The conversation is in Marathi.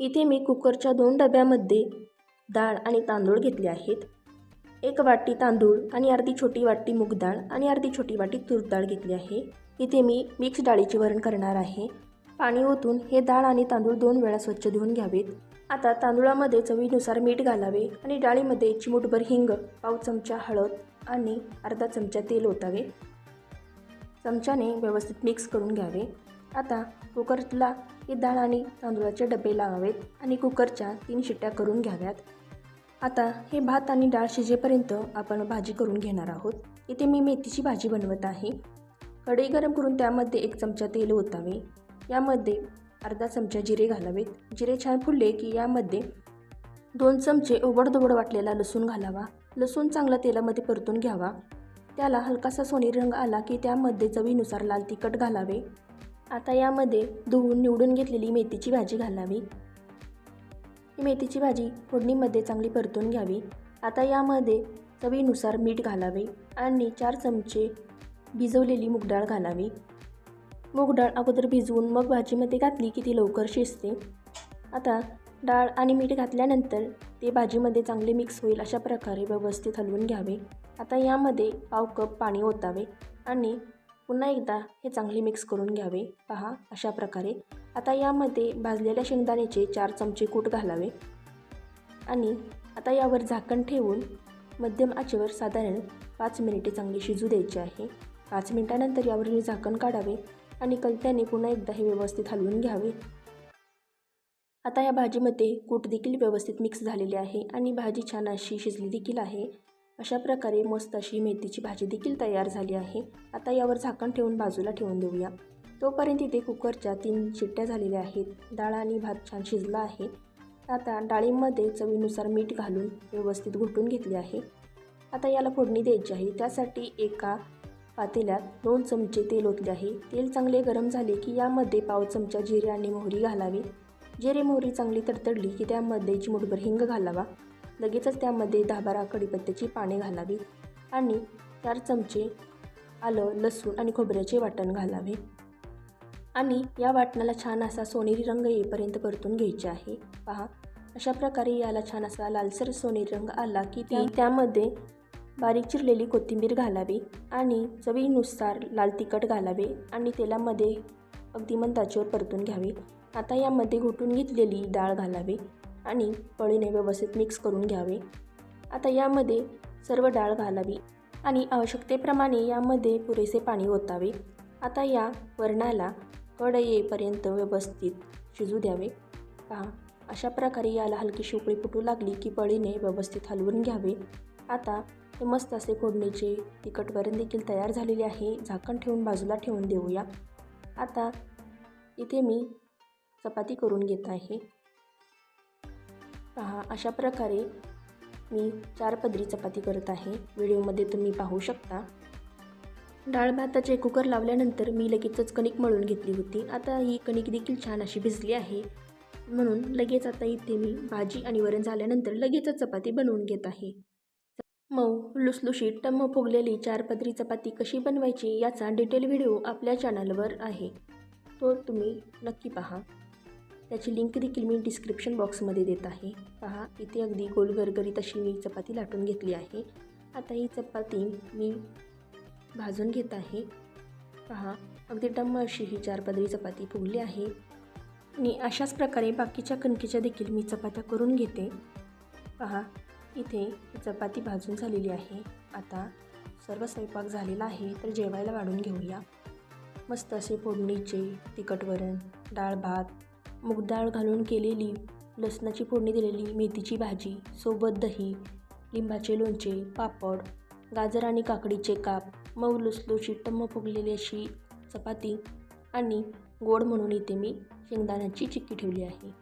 इथे मी कुकरच्या दोन डब्यामध्ये डाळ आणि तांदूळ घेतले आहेत. एक वाटी तांदूळ आणि अर्धी छोटी वाटी मूग डाळ आणि अर्धी छोटी वाटी तूर डाळ घेतली आहे. इथे मी मिक्स डाळीचे वरण करणार आहे. पाणी ओतून हे डाळ आणि तांदूळ दोन वेळा स्वच्छ धुवून घ्यावेत. आता तांदूळामध्ये चवीनुसार मीठ घालावे आणि डाळीमध्ये चिमूटभर हिंग पाव चमचा हळद आणि अर्धा चमचा तेल ओतावे. चमच्याने व्यवस्थित मिक्स करून घ्यावे. आता कुकरला ही डाळ आणि तांदूळाचे डबे लावावेत आणि कुकरच्या तीन शिट्ट्या करून घ्याव्यात. आता हे भात आणि डाळ शिजेपर्यंत आपण भाजी करून घेणार आहोत. इथे मी मेथीची भाजी बनवत आहे. कढई गरम करून त्यामध्ये एक चमचा तेल ओतावे. यामध्ये अर्धा चमचा जिरे घालावेत. जिरे छान फुलले की यामध्ये दोन चमचे ओबडधोबड वाटलेला लसूण घालावा. लसूण चांगला तेलामध्ये परतून घ्यावा. त्याला हलकासा सोनी रंग आला की त्यामध्ये चवीनुसार लाल तिखट घालावे. आता यामध्ये धुवून निवडून घेतलेली मेथीची भाजी घालावी. ही मेथीची भाजी फोडणीमध्ये चांगली परतून घ्यावी. आता यामध्ये चवीनुसार मीठ घालावे आणि चार चमचे भिजवलेली मूगडाळ घालावी. मूगडाळ अगोदर भिजवून मग भाजीमध्ये घातली की ती लवकर शिजते. आता डाळ आणि मीठ घातल्यानंतर ते भाजीमध्ये चांगले मिक्स होईल अशा प्रकारे व्यवस्थित हलवून घ्यावे. आता यामध्ये पाव कप पाणी ओतावे आणि पुन्हा एकदा हे चांगले मिक्स करून घ्यावे. पहा अशा प्रकारे. आता यामध्ये भाजलेल्या शेंगदाण्याचे चार चमचे कूट घालावे. आणि आता यावर झाकण ठेवून मध्यम आचेवर साधारण पाच मिनिटे चांगली शिजू द्यायची आहे. पाच मिनिटानंतर यावरील झाकण काढावे आणि कलत्याने पुन्हा एकदा हे व्यवस्थित हलवून घ्यावे. आता या भाजीमध्ये कूट देखील व्यवस्थित मिक्स झालेली आहे आणि भाजी छान अशी शिजली देखील आहे. अशा प्रकारे मस्त अशी मेथीची भाजी देखील तयार झाली आहे. आता यावर झाकण ठेवून बाजूला ठेवून देऊया. तोपर्यंत इथे कुकरच्या तीन शिट्ट्या झालेल्या आहेत. डाळ आणि भात छान शिजला आहे. आता डाळींमध्ये चवीनुसार मीठ घालून व्यवस्थित घुटून घेतले आहे. आता याला फोडणी द्यायची आहे. त्यासाठी एका पातेल्यात दोन चमचे तेल ओतले आहे. तेल चांगले गरम झाले की यामध्ये पाव चमचा जिरे आणि मोहरी घालावी. जिरे मोहरी चांगली तडतडली की त्यामध्ये चिमूटभर हिंग घालावा. लगेचच त्यामध्ये दहा बारा कढीपत्त्याची पाने घालावी आणि चार चमचे आलं लसूण आणि खोबऱ्याचे वाटण घालावे. आणि या वाटणाला छान असा सोनेरी रंग येईपर्यंत परतून घ्यायचे आहे. पहा अशा प्रकारे याला छान असा लालसर सोनेरी रंग आला की ती त्यामध्ये बारीक चिरलेली कोथिंबीर घालावी आणि चवीनुसार लाल तिखट घालावे आणि तेलामध्ये अगदी मंदाचेवर परतून घ्यावे. आता यामध्ये घुटून घेतलेली डाळ घालावी. आणि पळीने व्यवस्थित मिक्स करून घ्यावे. आता यामध्ये सर्व डाळ घालावी आणि आवश्यकतेप्रमाणे यामध्ये पुरेसे पाणी ओतावे. आता या वरणाला कड येईपर्यंत व्यवस्थित शिजू द्यावे. पहा अशा प्रकारे याला हलकी उकळी फुटू लागली की पळीने व्यवस्थित हलवून घ्यावे. आता हे मस्त असे फोडणीचे तिखट वरण देखील तयार झालेले आहे. झाकण ठेवून बाजूला ठेवून देऊया. आता इथे मी चपाती करून घेत आहे. पहा अशा प्रकारे मी चार पदरी चपाती करत आहे. व्हिडिओमध्ये तुम्ही पाहू शकता. डाळ भाताचे कुकर लावल्यानंतर मी लगेचच कणिक मळून घेतली होती. आता ही कणिक देखील छान अशी भिजली आहे. म्हणून लगेच आता इथे मी भाजी आणि वरण झाल्यानंतर लगेचच चपाती बनवून घेत आहे. मऊ लुसलुशीत टम्म फुगलेली चार पदरी चपाती कशी बनवायची याचा डिटेल व्हिडिओ आपल्या चॅनलवर आहे. तो तुम्ही नक्की पहा. त्याची लिंक देखील मी डिस्क्रिप्शन बॉक्समध्ये देत आहे. पहा इथे अगदी गोलगरगरीत अशी मी चपाती लाटून घेतली आहे. आता ही चपाती मी भाजून घेत आहे. पहा अगदी टम्म अशी ही चार पदरी चपाती फुगली आहे. आणि अशाच प्रकारे बाकीच्या कणकीच्या देखील मी चपात्या करून घेते. पहा इथे चपाती भाजून झालेली आहे. आता सर्व स्वयंपाक झालेला आहे तर जेवायला वाढून घेऊया. मस्त असे फोडणीचे तिखट वरण डाळ भात मूगडाळ घालून केलेली लसणाची फोडणी दिलेली मेथीची भाजी सोबत दही लिंबाचे लोणचे पापड गाजर आणि काकडीचे काप मऊ लुसलुशी टम्म फुगलेली अशी चपाती आणि गोड म्हणून इथे मी शेंगदाण्याची चिक्की ठेवली आहे.